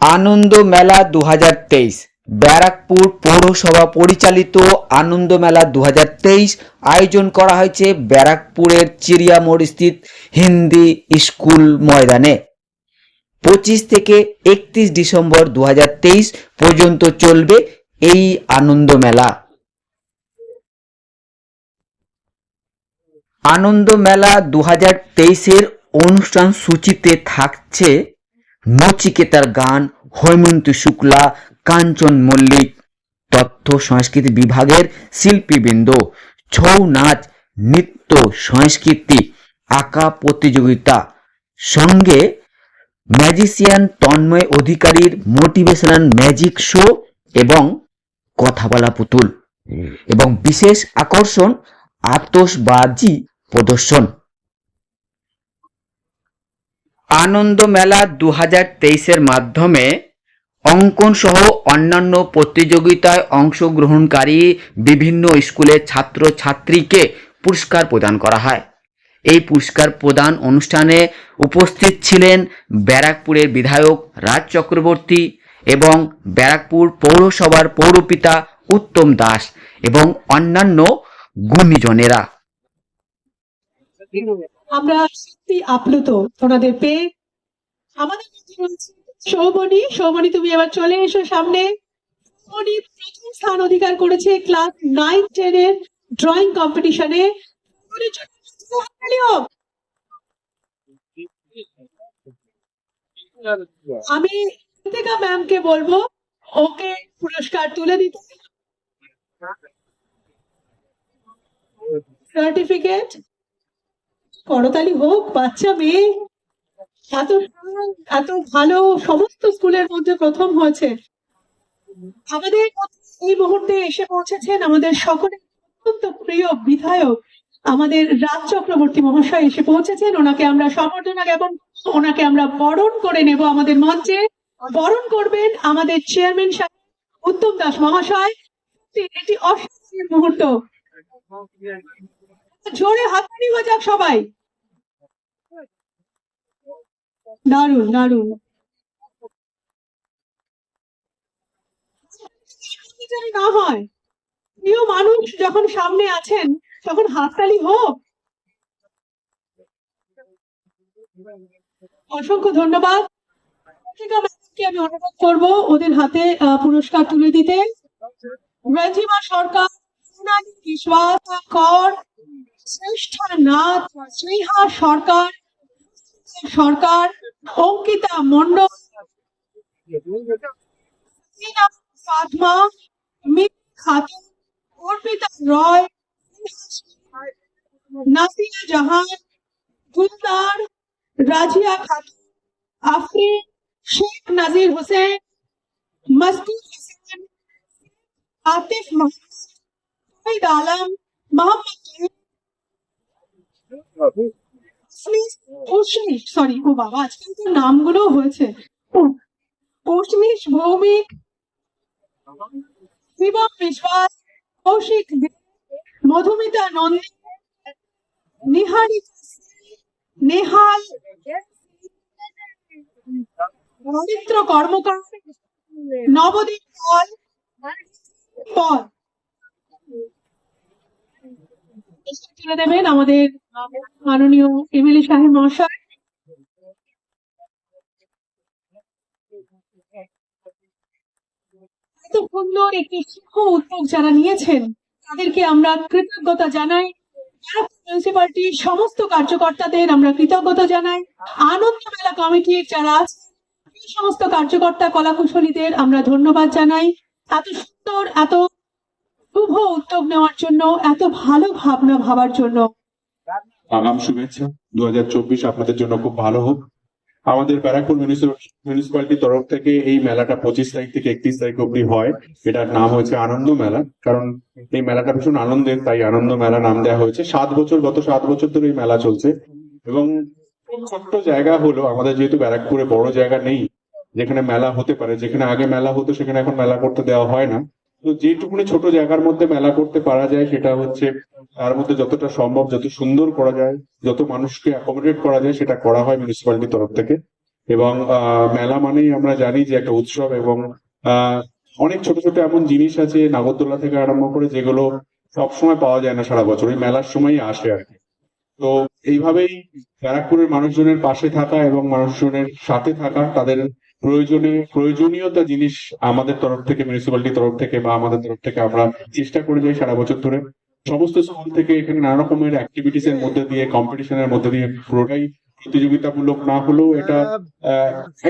আনন্দ মেলা দু হাজার তেইশ। ব্যারাকপুর পৌরসভা পরিচালিত আনন্দ মেলা দু হাজার তেইশ আয়োজন করা হয়েছে ব্যারাকপুরের চিড়িয়া মোড় স্থিত হিন্দি স্কুল ময়দানে। পঁচিশ থেকে একত্রিশ ডিসেম্বর দু হাজার তেইশ পর্যন্ত চলবে এই আনন্দ মেলা। আনন্দ মেলা দু হাজার তেইশের অনুষ্ঠান সূচিতে থাকছে নচিকেতার গান হৈমন্তী শুক্লা কাঞ্চন মল্লিক তথ্য সংস্কৃতি বিভাগের শিল্পীবৃন্দ ছৌ নাচ নৃত্য সংস্কৃতি আঁকা প্রতিযোগিতা। সঙ্গে ম্যাজিশিয়ান তন্ময় অধিকারীর মোটিভেশনাল ম্যাজিক শো এবং কথা বলা পুতুল এবং বিশেষ আকর্ষণ আতসবাজি প্রদর্শন। আনন্দ মেলা দু হাজার তেইশের মাধ্যমে অঙ্কন সহ অন্যান্য প্রতিযোগিতায় অংশগ্রহণকারী বিভিন্ন স্কুলের ছাত্র ছাত্রীকে পুরস্কার প্রদান করা হয়। এই পুরস্কার প্রদান অনুষ্ঠানে উপস্থিত ছিলেন ব্যারাকপুরের বিধায়ক রাজ চক্রবর্তী এবং ব্যারাকপুর পৌরসভার পৌরপিতা উত্তম দাস এবং অন্যান্য গুণীজনেরা। আমরা সত্যি আপ্লুত ওনাদের পেয়ে। আমাদের মধ্যে রয়েছে তুমি এবার চলে এসো সামনে। সৌমনি প্রথম স্থান অধিকার করেছে ক্লাস নাইন টেন এর ড্রয়িং কম্পিটিশনে। আমি ঋতিকা ম্যামকে বলব, ওকে পুরস্কার তুলে দিতে। সার্টিফিকেট করতালি হোক, বাচ্চা মেয়ে। এত এত ভালো, সমস্ত স্কুলের মধ্যে প্রথম হয়েছে। আমাদের এই মুহূর্তে এসে পৌঁছেছেন আমাদের সকলের অত্যন্ত প্রিয় বিধায়ক, আমাদের রাজ চক্রবর্তী মহাশয় এসে পৌঁছেছেন। ওনাকে আমরা সম্বর্ধনা জ্ঞাপন ওনাকে আমরা বরণ করে নেব আমাদের মঞ্চে। বরণ করবেন আমাদের চেয়ারম্যান সাহেব উত্তম দাস মহাশয়। এটি অসাধারণ মুহূর্ত। জোরে যাক সবাই। এখনই যেন না হয়। প্রিয় মানুষ যখন সামনে আছেন, তখন হাততালি হোক। অসংখ্য ধন্যবাদ। আমি অনুরোধ করব ওদের হাতে পুরস্কার তুলে দিতে। রঞ্জিমা সরকার, সোনালী বিশ্বাস কর। শ্রেষ্ঠা নাথ স্নেহা সরকার সরকার, অঙ্কিতা মন্ডল ফাতমা খাতুন, অর্পিতা রয়, নাসিয়া জাহান গুলদার রাজিয়া খাতুন, আফরিন, শেখ নাজির হোসেন মসকুর হোসেন, আতিফ মোহাম্মদ আলম, মোহাম্মদ অশ্মিশ সরি ও বাবা আজকাল তো নামগুলো হয়েছে। অশ্মিশ ভৌমিক শিবম বিশ্বাস কৌশিক মধুমিতা নন্দী নিহারিকা সেন, নেহাল পবিত্র কর্মকার নবদীপ পল পল। তুলে দেবেন আমাদের মাননীয় মহাশয়। সুন্দর একটি উদ্যোগ যারা নিয়েছেন তাদেরকে আমরা কৃতজ্ঞতা জানাই। সমস্ত কার্যকর্তাদের আমরা কৃতজ্ঞতা জানাই। আনন্দ মেলা কমিটির যারা আছেন, এই সমস্ত কার্যকর্তা কলাকুশলীদের আমরা ধন্যবাদ জানাই। এত সুন্দর এত শুভ উদ্যোগ নেওয়ার জন্য এত ভালো ভাবনা ভাবার জন্য আগাম শুভেচ্ছা। দু হাজার চব্বিশ আপনাদের জন্য খুব ভালো হোক। আমাদের ব্যারাকপুর মিউনিসিপালিটির তরফ থেকে এই মেলাটা পঁচিশ তারিখ থেকে একত্রিশ তারিখ অব্দি হয়। এটার নাম হয়েছে আনন্দ মেলা। কারণ এই মেলাটা ভীষণ আনন্দের, তাই আনন্দ মেলা নাম দেওয়া হয়েছে। সাত বছর, গত সাত বছর ধরে এই মেলা চলছে। এবং ছোট্ট জায়গা হলো, আমাদের যেহেতু ব্যারাকপুরে বড় জায়গা নেই, যেখানে মেলা হতে পারে, যেখানে আগে মেলা হতো, সেখানে এখন মেলা করতে দেওয়া হয় না। তো যেটুকুনি ছোট জায়গার মধ্যে মেলা করতে পারা যায়, সেটা হচ্ছে তার মধ্যে যতটা সম্ভব, যত সুন্দর করা যায়, যত মানুষকে অ্যাকোমোডেট করা যায়, সেটা করা হয় মিউনিসিপ্যালিটির তরফ থেকে। এবং মেলা মানেই আমরা জানি যে একটা উৎসব এবং অনেক ছোট ছোট এমন জিনিস আছে নাগরদোলা থেকে আরম্ভ করে যেগুলো সবসময় পাওয়া যায় না সারা বছর, ওই মেলার সময়ই আসে আর কি। তো এইভাবেই ব্যারাকপুরের মানুষজনের পাশে থাকা এবং মানুষজনের সাথে থাকা, তাদের প্রয়োজনে, প্রয়োজনীয়তা জিনিস আমাদের তরফ থেকে মিউনিসিপ্যালিটির তরফ থেকে বা আমাদের তরফ থেকে আমরা চেষ্টা করে যাই সারা বছর ধরে। সমস্ত স্কুল থেকে এখানে নানা রকমের অ্যাক্টিভিটিস এর মধ্যে দিয়ে কম্পিটিশনের মধ্যে দিয়ে পুরোটাই প্রতিযোগিতামূলক না হলেও এটা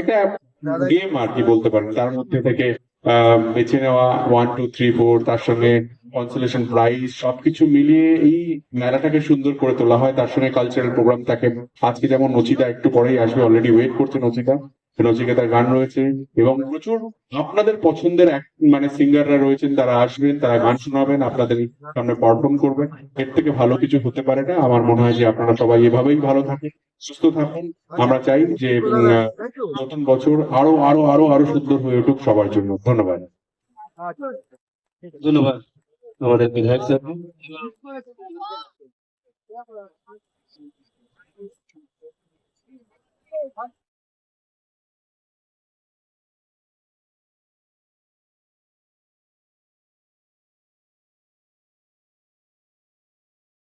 একটা গেম আর কি বলতে পারেন। তার মধ্যে থেকে বেছে নেওয়া ওয়ান টু থ্রি ফোর তার সঙ্গে কনসোলেশন প্রাইজ সবকিছু মিলিয়ে এই মেলাটাকে সুন্দর করে তোলা হয়। তার সঙ্গে কালচারাল প্রোগ্রাম থাকে। আজকে যেমন নচিতা একটু পরেই আসবে অলরেডি ওয়েট করছে নচিতা। রচিকেতা গান রয়েছে এবং প্রচুর আপনাদের পছন্দের মানে সিঙ্গাররা রয়েছেন, তারা আসবেন, তারা গান শোনাবেন, আপনাদের সামনে পারফর্ম করবেন। এর থেকে ভালো কিছু হতে পারে না। আমার মনে হয় যে আপনারা সবাই এভাবেই ভালো থাকেন, সুস্থ থাকুন। আমরা চাই যে নতুন বছর আরও আরও আরও আরও সুন্দর হয়ে উঠুক সবার জন্য। ধন্যবাদ। ধন্যবাদ আমাদের বিধায়ক স্যার।